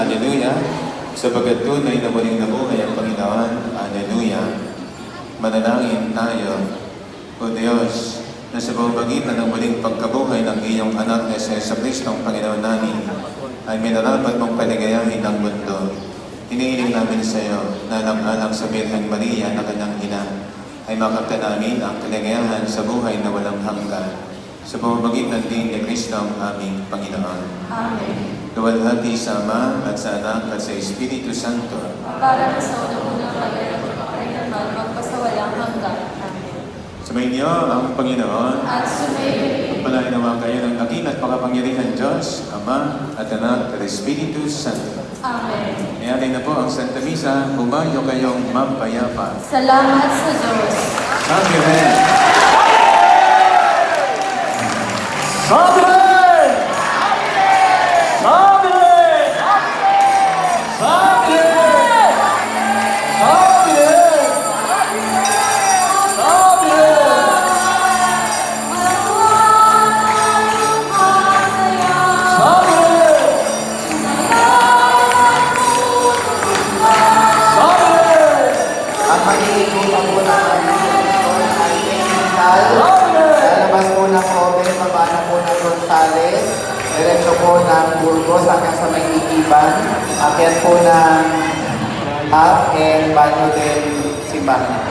Alleluia, sapagat tunay na muling nabuhay ang Panginoon, Alleluia. Manalangin tayo, O Diyos, na sa pamamagitan ng muling pagkabuhay ng iyong anak na si Yeso Kristo ang Panginoon namin, ay minarapat mong paligayahin ang mundo. Hinihiling namin sa iyo na alang-alang sa Birheng Maria na kanyang ina, ay makapta namin ang kaligayahan sa buhay na walang hanggan. Sa pamamagitan din ni Kristo ang aming Panginoon. Amen. Luwalhati sa Ama at sa Anak at sa Espiritu Santo. Para sa unang-unang ay naman magpasawalang hanggan. Amen. Sumayin niyo ang Panginoon. At sumayin Palain naman kayo ng dakilang at makapangyarihan Diyos, Ama at Anak at Espiritu Santo. Amen. Mayari na po ang Santa Misa, humayo kayong mapayapa. Salamat sa Diyos. Amen. Amen! Gonzales. Diretso po ng Burgos hanggang sa may ikiban. Akyat po ng up and banyo din simbahan.